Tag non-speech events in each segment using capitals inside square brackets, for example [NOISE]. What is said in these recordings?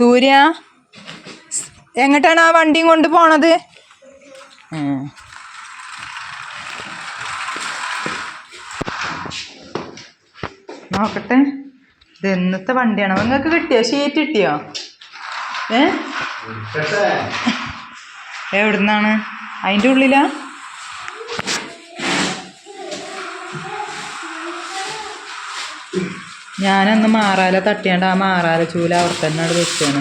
സൂര്യ എങ്ങോട്ടാണ് ആ വണ്ടിയും കൊണ്ട് പോണത്. നോക്കട്ടെ. ഇത് എന്നത്തെ വണ്ടിയാണ്. നിങ്ങൾക്ക് കിട്ടിയോ? ഷീറ്റ് കിട്ടിയോ? ഏ? എവിടുന്നാണ്? അതിന്റെ ഉള്ളിലാ? ഞാനന്ന് മാറാല തട്ടിയാണ്ട് ആ മാറാല ചൂല അവിടെ തന്നെ അവിടെ വെച്ചാണ്.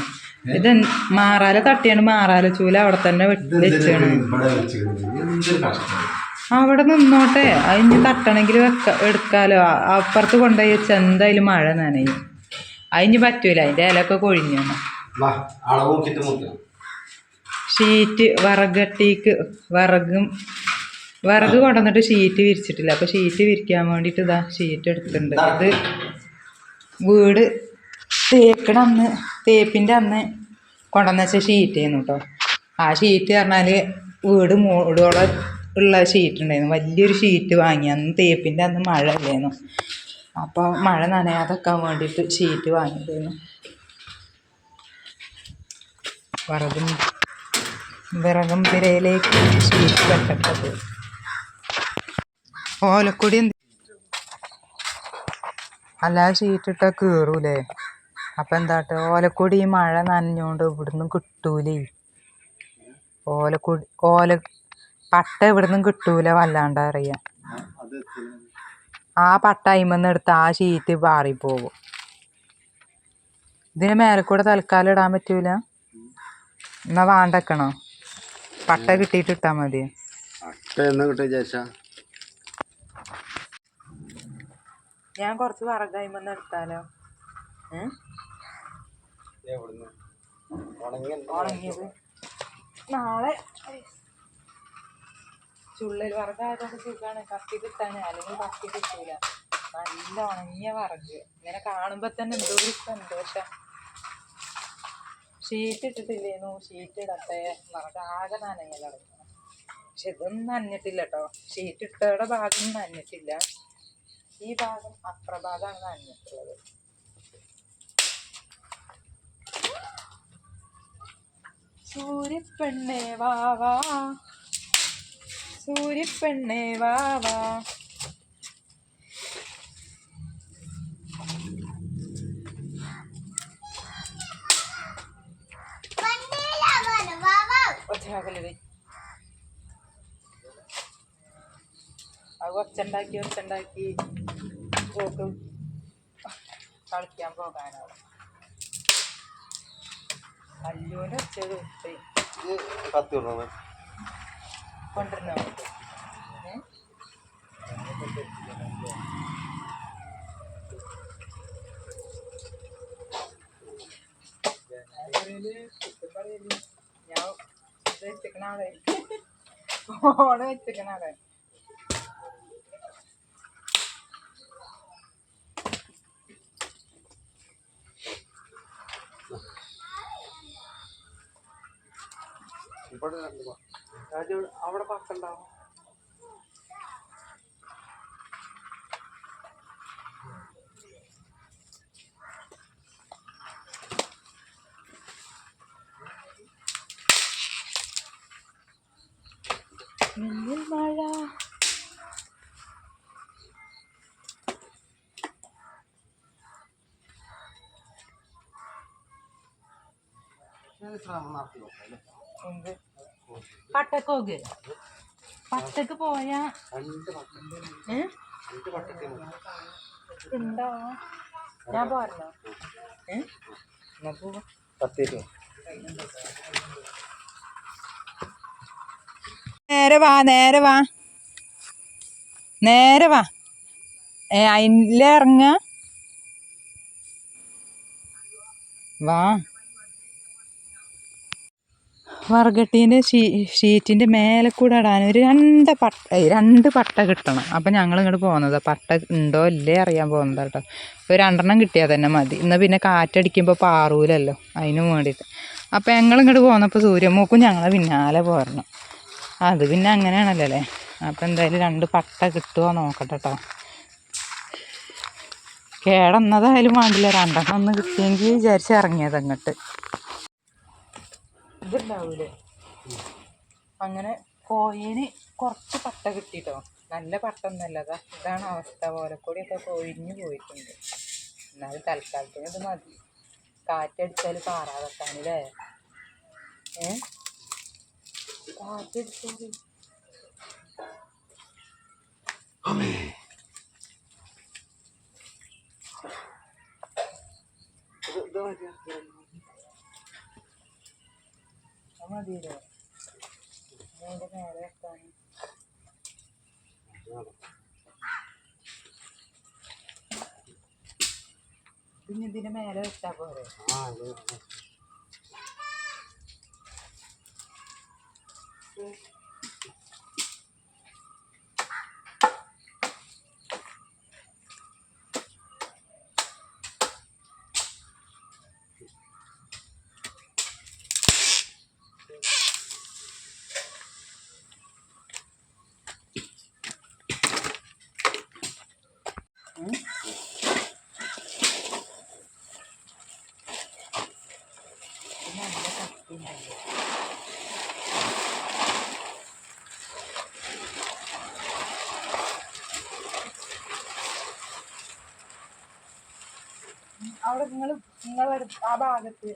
ഇത് മാറാല തട്ടിയാണ്ട് മാറാല ചൂല അവിടെ തന്നെ വെച്ചാണ്. അവിടെ നിന്നോട്ടെ. അതിന് തട്ടണമെങ്കിൽ വെക്ക എടുക്കാലോ. അപ്പുറത്ത് കൊണ്ടുപോയി വെച്ചാൽ എന്തായാലും മഴ നനയും. അതിന് പറ്റൂല. അതിന്റെ ഇലയൊക്കെ കൊഴിഞ്ഞു അളവ് നോക്കിട്ട് ഷീറ്റ് വറകട്ടിക്ക് വറകും വിറക് കൊണ്ടുവന്നിട്ട് ഷീറ്റ് വിരിച്ചിട്ടില്ല. അപ്പോൾ ഷീറ്റ് വിരിക്കാൻ വേണ്ടിയിട്ട് ഇതാ ഷീറ്റ് എടുത്തിട്ടുണ്ട്. ഇത് വീട് തേക്കണ അന്ന് തേപ്പിന്റെ അന്ന് കൊണ്ടുവന്ന വെച്ച ഷീറ്റ് ചെയ്യുന്നു കേട്ടോ ആ ഷീറ്റ് പറഞ്ഞാൽ വീട് മൂടോളം ഉള്ള ഷീറ്റ് ഉണ്ടായിരുന്നു. വലിയൊരു ഷീറ്റ് വാങ്ങി. അന്ന് തേപ്പിന്റെ അന്ന് മഴ ഇല്ലായിരുന്നു അപ്പോൾ മഴ നനയാതെക്കാൻ വേണ്ടിയിട്ട് ഷീറ്റ് വാങ്ങിയിരുന്നു വിറകും വിറകും തിരയിലേക്ക് ഷീറ്റ് കെട്ടട്ടത് ഓലക്കൊടി അല്ലാതെ ഷീറ്റിട്ടാൽ കീറൂലേ? അപ്പം എന്താട്ടെ? ഓലക്കൊടി ഈ മഴ നനഞ്ഞോണ്ട് ഇവിടുന്ന് കിട്ടൂലേ? ഓലക്കൊടി ഓല പട്ട ഇവിടുന്ന് കിട്ടൂല വല്ലാണ്ട് അറിയാം ആ പട്ട അയിമെന്ന് എടുത്ത് ആ ഷീറ്റ് പാറിപ്പോകും ഇതിന് മേലെ കൂടെ തൽക്കാലം ഇടാൻ പറ്റൂല? എന്നാ വാണ്ടക്കണോ? പട്ട കിട്ടിയിട്ട് ഇട്ടാൽ മതി. ഞാൻ കുറച്ച് വറകായ്മ എടുത്താലോ? ഉണങ്ങിയത്. നാളെ. ചുള്ളൽ വറകായതുകൊണ്ട് സുഖമാണ് കത്തി കിട്ടാന്. അല്ലെങ്കിൽ കത്തി കിട്ടൂല. നല്ല ഉണങ്ങിയ വറക്. ഇങ്ങനെ കാണുമ്പോ തന്നെ എന്തോ ഒരു സന്തോഷം. ഷീറ്റ് ഇട്ടിട്ടില്ലേന്നു? ഷീറ്റ് ഇടട്ടെ. വറക് ആകെ നനയൽ തുടങ്ങണം. പക്ഷെ ഇതൊന്നും നനഞ്ഞിട്ടില്ല കേട്ടോ ഷീറ്റ് ഇട്ടയുടെ ഭാഗം നനഞ്ഞിട്ടില്ല. ഈ ഭാഗം അപ്പുറ ഭാഗമാണ് നനഞ്ഞിട്ടുള്ളത് സൂര്യപ്പെണ്ണേ വാ വാ. സൂര്യപ്പെണ്ണേ വാ വാ. ഒച്ചയാക്കല്ലേ അത് ഒച്ചുണ്ടാക്കി ഒച്ചുണ്ടാക്കി പോക്ക്. കളിക്കാൻ പോകാനാവും വിടണം കൊണ്ടുവരുന്ന ഏ? ഞാൻ വെച്ചിരിക്കണ ആളെ. [LAUGHS] ഫോണ് വെച്ചിരിക്കണ അവിടെ ഇവിടെ രാജു അവിടെ മഴ എന്ത് പട്ടക്കോക്ക് നടത്തി നോക്കാം രണ്ട് പട്ടം ഏ? പട്ടക്ക് പട്ടത്തെ ഉണ്ടോ ഞാൻ എന്നാ നേരെ വാ നേരെ വാ. നേരെ വാ. ഏ അതിലിറങ്ങ വാ. വറകട്ടീന്റെ ഷീ ഷീറ്റിന്റെ മേലെ കൂടെ ഇടാൻ ഒരു രണ്ട് പട്ട രണ്ട് പട്ട കിട്ടണം. അപ്പം ഞങ്ങൾ ഇങ്ങോട്ട് പോകുന്നത് പട്ട ഉണ്ടോ ഇല്ലേ അറിയാൻ പോകുന്നത് കേട്ടോ. ഒരു രണ്ടെണ്ണം കിട്ടിയാൽ തന്നെ മതി. എന്നാൽ പിന്നെ കാറ്റടിക്കുമ്പോൾ പാറൂലല്ലോ. അതിന് വേണ്ടിയിട്ട്. അപ്പോൾ ഞങ്ങൾ ഇങ്ങോട്ട് പോന്നപ്പോൾ സൂര്യമൂക്കും ഞങ്ങളെ പിന്നാലെ പോരണം. അത് പിന്നെ അങ്ങനെയാണല്ലോ അല്ലേ? അപ്പം എന്തായാലും രണ്ട് പട്ട കിട്ടുമോ നോക്കട്ടെ കേട്ടോ കേടന്നതായാലും വേണ്ടില്ല. രണ്ടെണ്ണം ഒന്ന് കിട്ടിയെങ്കിൽ വിചാരിച്ച് ഇറങ്ങിയത് അങ്ങോട്ട് ഇതുണ്ടാവൂലേ? അങ്ങനെ കോഴിന് കുറച്ച് പട്ട കിട്ടിട്ടോ. നല്ല പട്ടൊന്നല്ല അതാ ഇതാണ് അവസ്ഥ. പോലെ കൂടി ഒക്കെ കൊഴിഞ്ഞു പോയിട്ടുണ്ട്. എന്നാലും തൽക്കാലത്തിന് ഇത് മതി. കാറ്റടിച്ചാൽ പാറാതെക്കാനല്ലേ ഏ? കാറ്റടിച്ചാൽ ഇത് ഇത് മതിയല്ലോ. വെക്കാൻ പിന്നെ ഇതിന്റെ മേലെ വെച്ചാൽ പോരെ ആ ഇത് അവിടെ നിങ്ങൾ നിങ്ങൾ ആ ഭാഗത്ത്.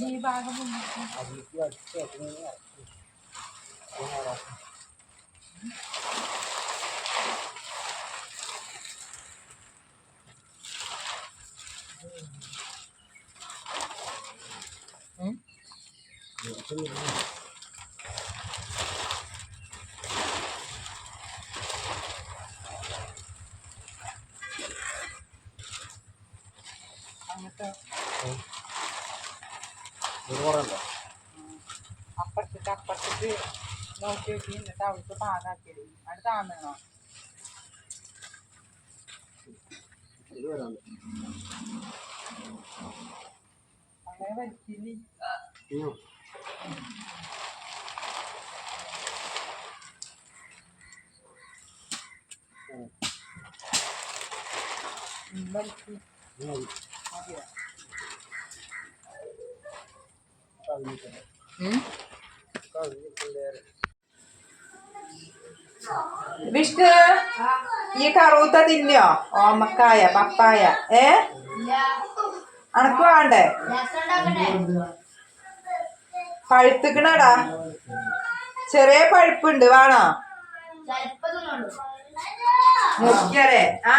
ഈ ഭാഗം മുന്നിട്ട്. അതിലേക്ക് അടിച്ച് അതിനെ ഇറക്കി. ഇതിനെ ഇറക്കി. ഉം. അങ്ങനത്തെ ഇത് കുറേ ഉണ്ടോ? അപ്പുറത്തേക്ക് അപ്പുറത്തേക്ക് നോക്കി നോക്കി എന്നിട്ട് അവൾക്ക് പാകാക്കിയത്. അത് താന്നണോ. അങ്ങനെ വലിച്ചില്ലേ വലിച്ചു വലിച്ച് വിഷ്ണു ഈ കറൂത്ത തിന്നോ ഓമക്കായ പപ്പായ. ഏ? അനക്ക് വേണ്ടേ? പഴുത്തുക്കണടാ. ചെറിയ പഴുപ്പുണ്ട് വേണോ? മുറിക്കറേ ആ?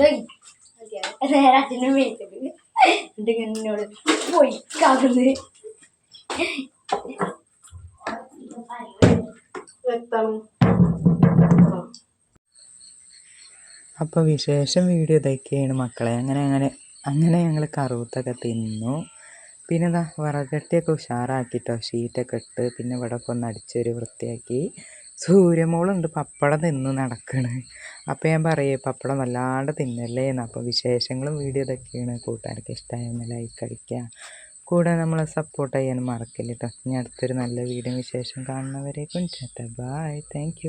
നേരെ അച്ഛനും മേത്തത് എന്നിട്ട് ഇങ്ങനെ എന്നോട് പോയി കടന്ന് അപ്പോൾ വിശേഷം വീഡിയോ ഇതൊക്കെയാണ് മക്കളെ. അങ്ങനെ അങ്ങനെ അങ്ങനെ ഞങ്ങൾ കറുത്തൊക്കെ തിന്നു. പിന്നെ ഇതാ വിറകട്ടിയൊക്കെ ഉഷാറാക്കിട്ടോ. ഷീറ്റൊക്കെ ഇട്ട് പിന്നെ ഇവിടെ ഒക്കെ ഒന്ന് അടിച്ചൊരു വൃത്തിയാക്കി. സൂര്യമോളുണ്ട്. പപ്പടം തിന്ന് നടക്കണ്. അപ്പോൾ ഞാൻ പറയേ പപ്പടം വല്ലാണ്ട് തിന്നല്ലേ എന്ന്. അപ്പോൾ വിശേഷങ്ങളും വീഡിയോ ഇതൊക്കെയാണ്. കൂട്ടുകാർക്ക് ഇഷ്ടമായെന്ന് ലൈക്ക് അടിക്കുക. കൂടെ നമ്മളെ സപ്പോർട്ട് ചെയ്യാൻ മറക്കില്ല കേട്ടോ ഇനി അടുത്തൊരു നല്ല വീഡിയോ വിശേഷം കാണുന്നവരെ ചേട്ടാ ബായ് താങ്ക്